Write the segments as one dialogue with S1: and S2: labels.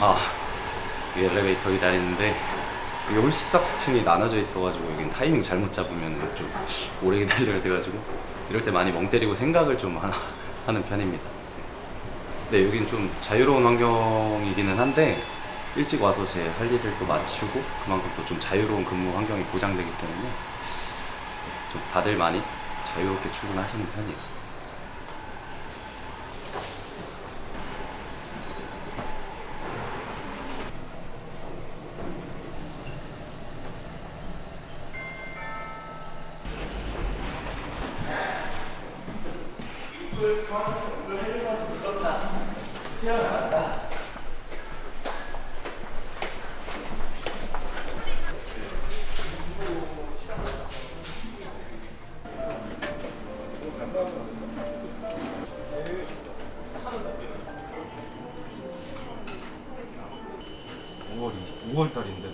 S1: 아, 이 엘리베이터 기다리는데 이게 홀수적 스층이 나눠져 있어가지고 여긴 타이밍 잘못 잡으면 좀 오래 기다려야 돼가지고 이럴 때 많이 멍 때리고 생각을 좀 하나 하는 편입니다. 네, 여긴 좀 자유로운 환경이기는 한데 일찍 와서 제 할 일을 또 마치고 그만큼 또 좀 자유로운 근무 환경이 보장되기 때문에 네, 좀 다들 많이 자유롭게 출근하시는 편이에요.
S2: 오 5월 달인데.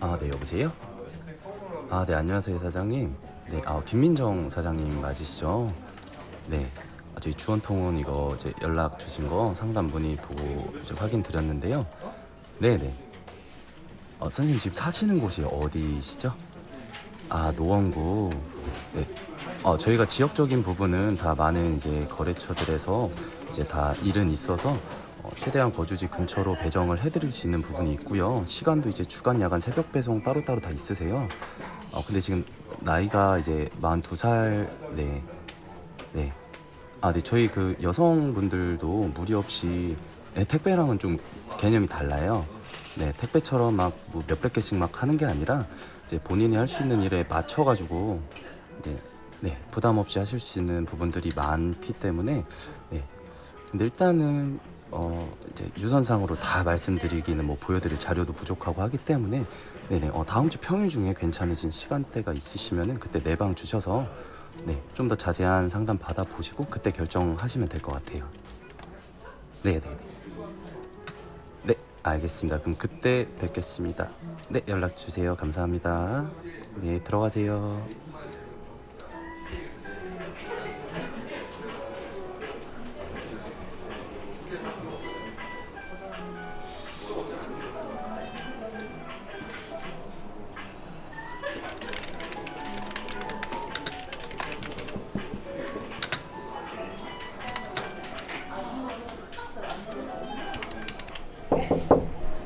S1: 아, 네, 여보세요? 아, 네, 안녕하세요, 사장님. 네, 아, 김민정 사장님 맞으시죠? 네. 아, 저희 주원통운 이거 이제 연락 주신 거 상담 문의 보고 이제 확인 드렸는데요. 네, 네. 어, 선생님 집 사시는 곳이 어디시죠? 아, 노원구. 네. 어, 저희가 지역적인 부분은 다 많은 이제 거래처들에서 이제 다 일은 있어서 어, 최대한 거주지 근처로 배정을 해드릴 수 있는 부분이 있고요. 시간도 이제 주간, 야간, 새벽 배송 따로따로 다 있으세요. 어, 근데 지금 나이가 이제 42살, 네. 네. 아, 네. 저희 그 여성분들도 무리 없이 네, 택배랑은 좀 개념이 달라요. 네, 택배처럼 막 뭐 몇백 개씩 막 하는 게 아니라 이제 본인이 할 수 있는 일에 맞춰가지고 네, 네 부담 없이 하실 수 있는 부분들이 많기 때문에 네. 근데 일단은 어 이제 유선상으로 다 말씀드리기는 뭐 보여드릴 자료도 부족하고 하기 때문에 네네 어 다음 주 평일 중에 괜찮으신 시간대가 있으시면은 그때 내방 주셔서 네 좀 더 자세한 상담 받아 보시고 그때 결정하시면 될 것 같아요. 네네. 네, 알겠습니다. 그럼 그때 뵙겠습니다. 네, 연락 주세요. 감사합니다. 네, 들어가세요.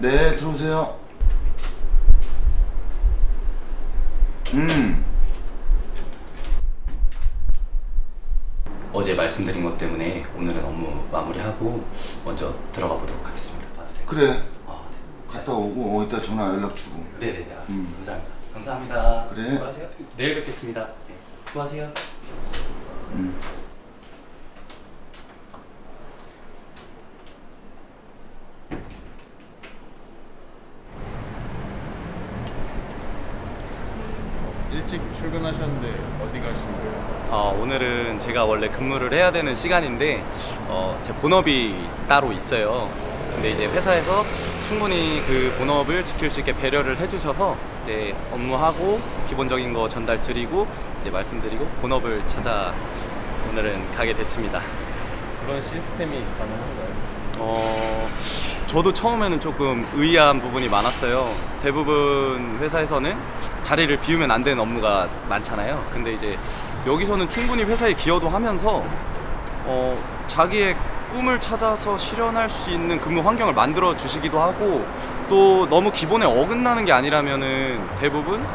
S3: 네, 들어오세요. 음,
S1: 어제 말씀드린 것 때문에 오늘은 업무 마무리하고 먼저 들어가 보도록 하겠습니다. 봐도 돼요?
S3: 그래.
S1: 아,
S3: 갔다 오고 어, 이따 전화 연락 주고.
S1: 네. 네네네. 아,
S3: 음.
S1: 감사합니다. 감사합니다.
S3: 그래.
S1: 수고하세요. 내일 뵙겠습니다. 네, 수고하세요.
S3: 음.
S2: 일찍 출근하셨는데 어디 가신 거예요?
S1: 어, 오늘은 제가 원래 근무를 해야 되는 시간인데 어, 제 본업이 따로 있어요. 근데 이제 회사에서 충분히 그 본업을 지킬 수 있게 배려를 해주셔서 이제 업무하고 기본적인 거 전달 드리고 이제 말씀드리고 본업을 찾아 오늘은 가게 됐습니다.
S2: 그런 시스템이 가능한가요?
S1: 어, 저도 처음에는 조금 의아한 부분이 많았어요. 대부분 회사에서는 자리를 비우면 안 되는 업무가 많잖아요. 근데 이제 여기서는 충분히 회사에 기여도 하면서 어, 자기의 꿈을 찾아서 실현할 수 있는 근무 환경을 만들어 주시기도 하고 또 너무 기본에 어긋나는 게 아니라면은 대부분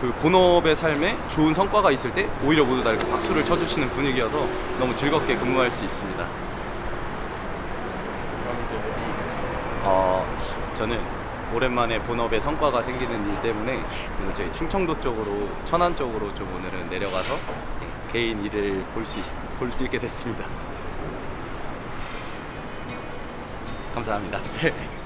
S1: 그 본업의 삶에 좋은 성과가 있을 때 오히려 모두 다 이렇게 박수를 쳐주시는 분위기여서 너무 즐겁게 근무할 수 있습니다.
S2: 어,
S1: 저는 오랜만에 본업의 성과가 생기는 일 때문에 오늘 저희 충청도 쪽으로 천안 쪽으로 좀 오늘은 내려가서 예, 개인 일을 볼 수 볼 수 있게 됐습니다. 감사합니다.